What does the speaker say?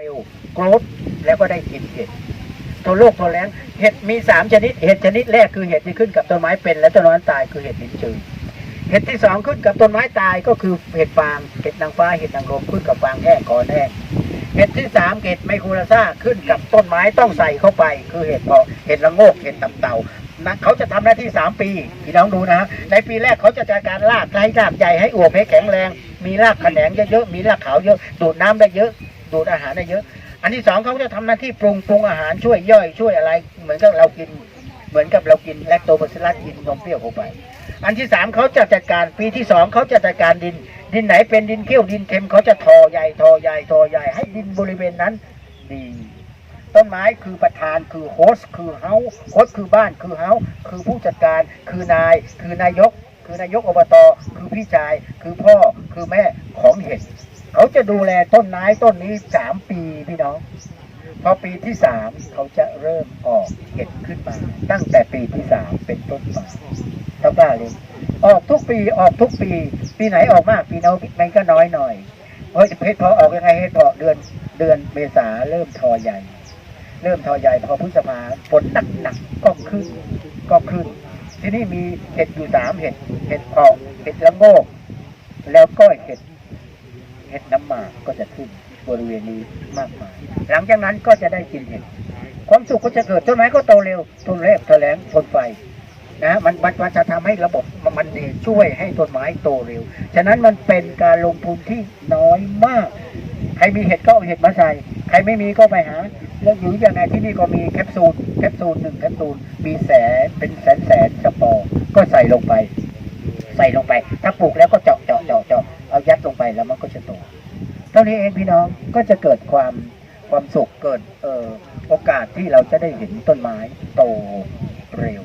เร็วโกรธแล้วก็ได้กินเห็ดตัวโลกตัวแรงเห็ดมีสามชนิด เห็ดชนิดแรกคือเห็ดที่ขึ้นกับต้นไม้เป็น และต้นไม้ตายคือเห็ดลิ้นจือเห็ดที่สองขึ้นกับต้นไม้ตายก็คือเห็ดฟางเห็ดนางฟ้าเห็ดนางรมขึ้นกับฟางแห้งก่อนแห้งเห็ดที่สามเห็ดไมโครลาซ่าขึ้นกับต้นไม้ต้องใส่เข้าไป คือเห็ดเพาะเห็ดละโงกเห็ดตับเต่านะเขาจะทำหน้าที่สามปีพี่น้องดูนะฮะในปีแรกเขาจะจัดการรากให้รากใหญ่ให้อวบให้แข็งแรง มีรากแขนงเยอะๆมีรากขาวเยอะดูดน้ำได้เยอะ ดูดอาหารได้เยอะ อันที่สองเขาจะทำหน้าที่ปรุงปรุงอาหารช่วยย่อยช่วยอะไร เหมือนกับเรากิน เหมือนกับเรากินแลคโตบาซิลัสกินนมเปรี้ยวเข้าไป อันที่สามเขาจะจัดการปีที่สองเขาจะจัดการดิน ดินไหนเป็นดินเขี้ยวดินเค็มเขาจะทอใหญ่ทอใหญ่ทอใหญ่ให้ดินบริเวณนั้นดีต้นไม้คือประธานคือโฮสต์คือเฮาโฮสต์คือบ้านคือเฮาคือผู้จัดการคือนาย คือนายก คือนายกอบต คือพี่ชาย คือพ่อคือแม่ของเห็ด เขาจะดูแลต้นไม้ต้นนี้สามปีพี่น้อง พอปีที่สามเขาจะเริ่มออกเห็ดขึ้นมา ตั้งแต่ปีที่สามเป็นต้นมาต้องกล้าเลย ออกทุกปีออกทุกปี ปีไหนออกมากปีน้อยมันก็น้อยหน่อยเฮ้ยเพชรพอออกยังไงเห็ดพอเดือนเดือนเมษาเริ่มทอใหญ่ เริ่มทอใหญ่พอพฤษภาฝนหนักหนักก็ขึ้นก็ขึ้น ที่นี่มีเห็ดอยู่สามเห็ดเห็ดเพาะเห็ดละโงกแล้วก็เห็ด ห็ดน้ำหมากก็จะขึ้นบริเวณนี้มากมาย หลังจากนั้นก็จะได้กินเห็ด ความสุขก็จะเกิดต้นไม้ก็โตเร็วต้นเล็บแถลงทนไฟนะมันมันจะทำให้ระบบมันมันดีช่วยให้ต้นไม้โตเร็ว ฉะนั้นมันเป็นการลงทุนที่น้อยมาก ใครมีเห็ดก็เอาเห็ดมาใส่ ใครไม่มีก็ไปหา แล้วอยู่ยังไงที่นี่ก็มีแคปซูล แคปซูลหนึ่งแคปซูล มีแสนเป็นแสนแสนสปอร์ก็ใส่ลงไป ใส่ลงไป ถ้าปลูกแล้วก็เจาะ เท่านี้เองพี่น้องก็จะเกิดความความสุขเกิดออโอกาสที่เราจะได้เห็นต้นไม้โตเร็ว